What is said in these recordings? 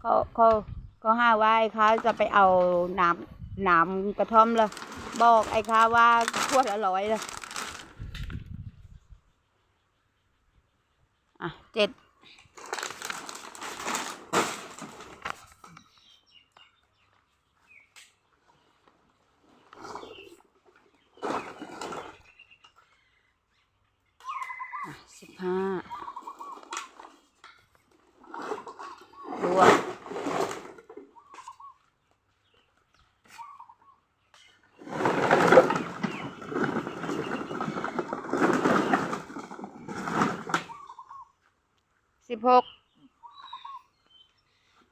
เขาเขาเขาห้าว่าไอ้ค้าจะไปเอาน้ำน้ำกระท่อมเลยบอกไอ้ค้าว่าขวดละร้อยเลยอะเจ็ดสิบห้าบว บหก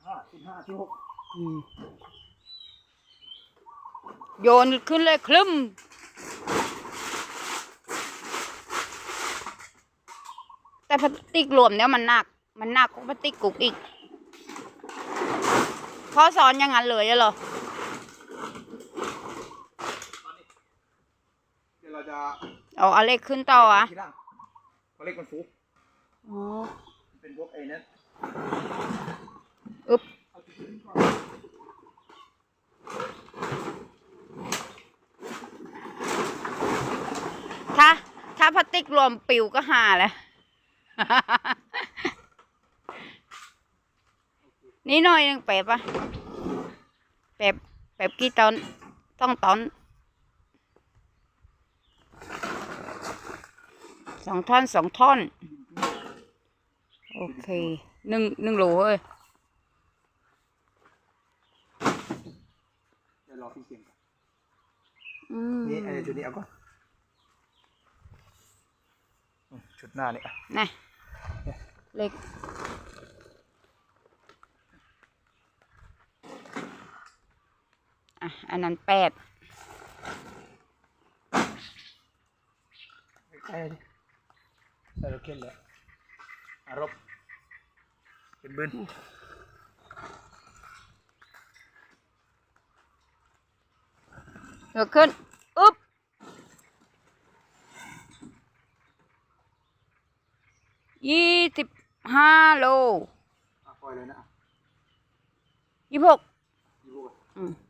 ห้าสิบห้าสิบหกอืมโยนขึ้นเลยคลึมแต่พลาสติกรวมเนี่ยมันหนัก มันหนักกว่าพลาสติกกุกอีกพ่อสอนอย่างนั้นเลยอะเหรอเดี๋ยวเราจะเอาเอาเล็กขึ้นต่ออะทีหลังเขาเล็กมันฟูอ๋อมัน เป็นพวกไอ้นั้นอึบถ้า ถ้าพลาสติกรวมปิวก็หาแหล้วนี่หน่อยหนึงเป๊บปะเป๊บเป๊บกี่ตอน ต้องตอนสองท่อนสองท่อน โอเคหนึ่งหนึ่งโหลเอ้ยเดี๋ยวรอพี่เสียงก่อนอืมนี่ไอ้จุดนี้เอาก่อนอืมชุดหน้านี่อะนะเล็กอะอันนั้นแปดใกล้ๆดิใส่รถเข็นเลย อารบเป็นเบิ้ลเกิดขึ้นอุ๊บยี่สิบห้าโลอะปล่อยเลยนะอะยี่สิบหกยี่สิบหกอะอืม